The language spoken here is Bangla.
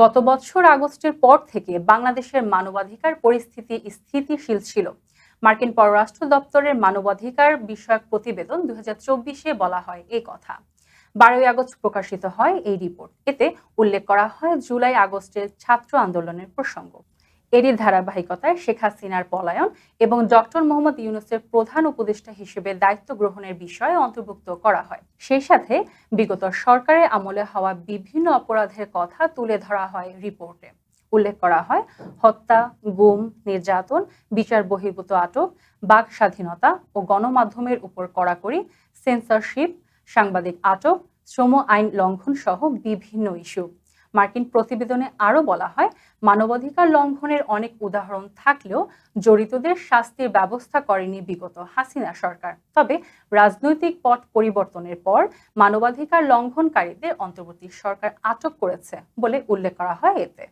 গত বছর আগস্টের পর থেকে বাংলাদেশের মানবাধিকার পরিস্থিতি স্থিতিশীল ছিল। মার্কিন পররাষ্ট্র দপ্তরের মানবাধিকার বিষয়ক প্রতিবেদন দু চব্বিশে বলা হয় এই কথা। বারোই আগস্ট প্রকাশিত হয় এই রিপোর্ট। এতে উল্লেখ করা হয় জুলাই আগস্টের ছাত্র আন্দোলনের প্রসঙ্গ। এরই ধারাবাহিকতায় শেখ হাসিনার পলায়ন এবং ডক্টর মোহাম্মদ ইউনুসের প্রধান উপদেষ্টা হিসেবে দায়িত্ব গ্রহণের বিষয়ে অন্তর্ভুক্ত করা হয়। সেই সাথে বিগত সরকারের আমলে হওয়া বিভিন্ন অপরাধের কথা তুলে ধরা হয় রিপোর্টে। উল্লেখ করা হয়, হত্যা, গুম, নির্যাতন, বিচার বহির্ভূত আটক, বাক স্বাধীনতা ও গণমাধ্যমের উপর কড়াকড়ি সেন্সরশিপ সাংবাদিক আটক, শ্রম আইন লঙ্ঘন সহ বিভিন্ন ইস্যু। মার্কিন প্রতিবেদনে আরও বলা হয়, মানবাধিকার লঙ্ঘনের অনেক উদাহরণ থাকলেও জড়িতদের শাস্তির ব্যবস্থা করেনি বিগত হাসিনা সরকার। তবে রাজনৈতিক পথ পরিবর্তনের পর মানবাধিকার লঙ্ঘনকারীদের অন্তর্বর্তী সরকার আটক করেছে বলে উল্লেখ করা হয় এতে।